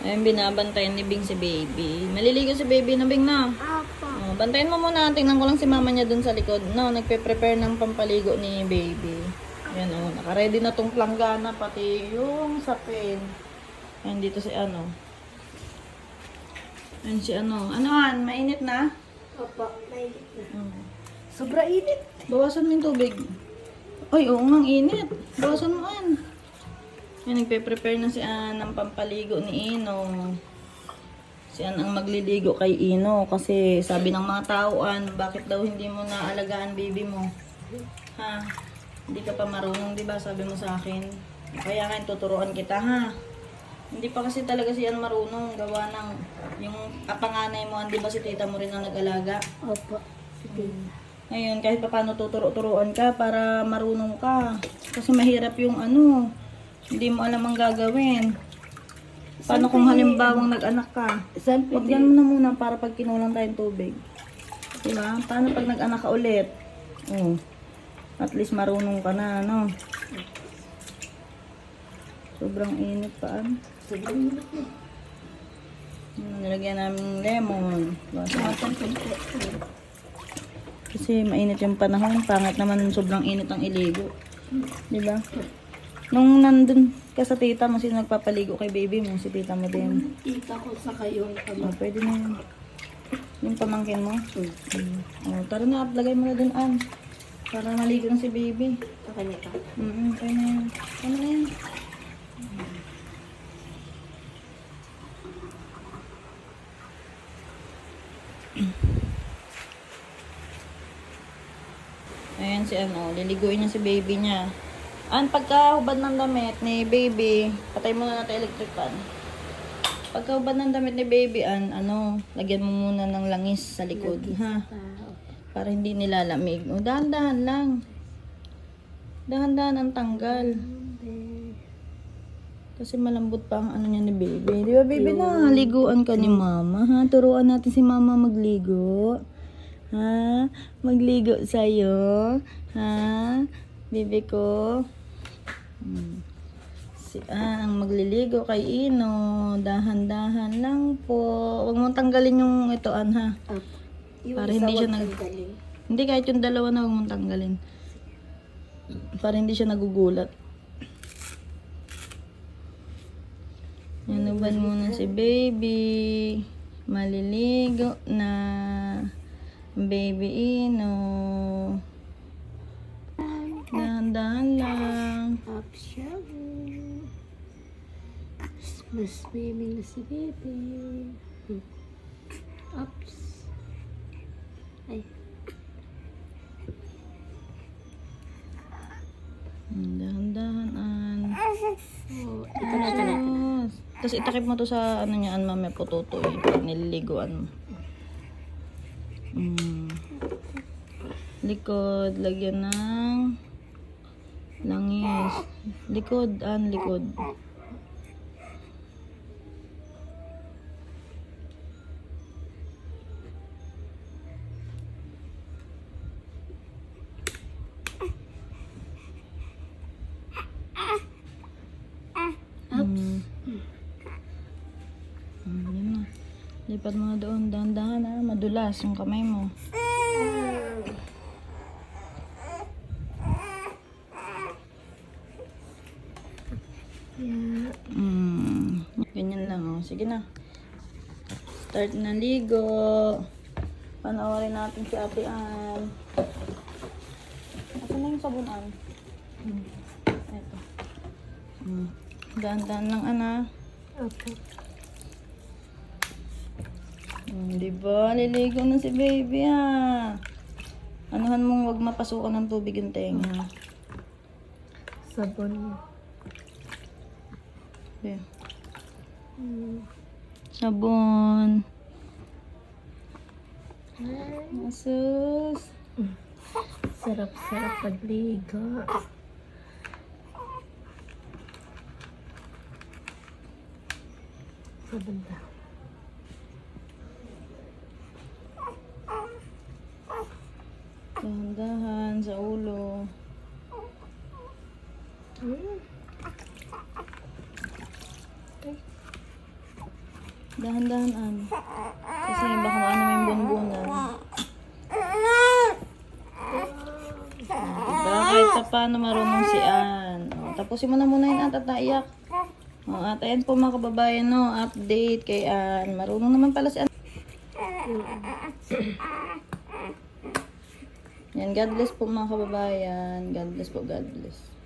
Ayun, binabantayan ni Bing si baby. Maliligo si baby na Bing na. Opo. Oh, bantayan mo muna. Tingnan ko lang si mama niya dun sa likod. No, nagpe-prepare ng pampaligo ni baby. Yan oh, naka-ready na tong planggana pati yung sapin. Yan dito si ano. Yan si ano. Ano an? Mainit na? Opo. Mainit na. Mm. Sobra init. Bawasan mo yung tubig. Ay, oo nga, ang init. Bawasan mo an. Yan, nagpe-prepare na si Ann ng pampaligo ni Ino. Si Ann ang magliligo kay Ino kasi sabi ng mga tao, Ann, bakit daw hindi mo naalagaan baby mo? Ha? Hindi ka pa marunong, di ba? Sabi mo sa akin. Kaya nga, tuturuan kita, ha? Hindi pa kasi talaga si Ann marunong gawa ng yung kapanganay mo, Ann, di ba si tita mo rin ang nag-alaga? Opo. Sige. Ngayon, kahit pa paano tuturo-turuan ka para marunong ka. Kasi mahirap yung ano, hindi mo alam ang gagawin. Paano kung halimbawang nag-anak ka? Huwag yan mo na muna para pag kinulang tayong tubig. Diba? Paano pag nag-anak ka ulit? Oh. At least marunong ka na, no? Sobrang init pa, ano? Sobrang init na. Ano, Nilagyan namin ng lemon. Konti. Kasi mainit yung panahon, pangit naman sobrang init ang iligo. Di ba? Nung nandun ka sa tita mo, sino nagpapaligo kay baby mo? Si tita mo din. Tita ko sa kayong Oh, kama. pwede na yun. Yung pamangkin mo? Hmm. Mm. Oh, tara na, lagay mo na dun, An. Para maligo na si baby. Sa kanya ka. Mm-mm, kaya na yan. Kaya na yan. Ayan si ano, liliguin niya si baby niya. An, pagka hubad ng damit ni baby, patay muna natin electric fan. Pagka hubad ng damit ni baby, an, ano, lagyan mo muna ng langis sa likod, ha? Ah, Para hindi nilalamig. O, dahan-dahan lang. Dahan-dahan ang tanggal. Kasi malambot pa ang ano niya ni baby. Di ba baby na? Liguan ka ni mama ha? Turuan natin si mama magligo. Ha? Magligo sa'yo. Ha? Baby ko. Hmm. Si Ann ang magliligo kay Ino. Dahan-dahan lang po. Huwag mong tanggalin yung ito, An, ha? Yung Para hindi siya nag- tanggalin. Hindi, kahit yung dalawa na huwag mong tanggalin. Para hindi siya nagugulat. Inuban muna si baby. Maliligo na. Baby Ino. Dahan-dahan lang. Up siya. Mas swimming na si. Hmm. Ups. Ay. Dahan-dahan. Oh, ito na, ito na. Tapos itakip mo to sa ano niya, mami pututo eh. Pag nililiguan mo. Mm. Likod, lagyan ng. Likod, an, likod. Mm. Mm, yun na. Lipat mo na doon. Dahan-dahan ha. Madulas yung kamay mo. Yeah. Mm. Ganyan lang oh. Sige na. Start na ligo. Panoorin natin si Ate Ann. Asan na yung sabon, Ann? Hmm. Eto. Mm. Dahan-dahan lang, Ana. Opo. Hmm, di ba? Liligo na si baby ha. Anuhan mong wag mapasukan ng tubig yung tenga. Sabon. Hmm. Sabon. Asus. Sarap-sarap pagligo. Sabon daw. Dahan-dahan sa ulo. Hmm. Dahan-dahan, An. Kasi baka maano may bunbunan. Diba? Kahit sa paano marunong si An. O, tapusin mo na muna yun at at naiyak. O, at ayan po mga kababayan, no, update kay An. Marunong naman pala si An. Yan, God bless po mga kababayan. God bless po, God bless.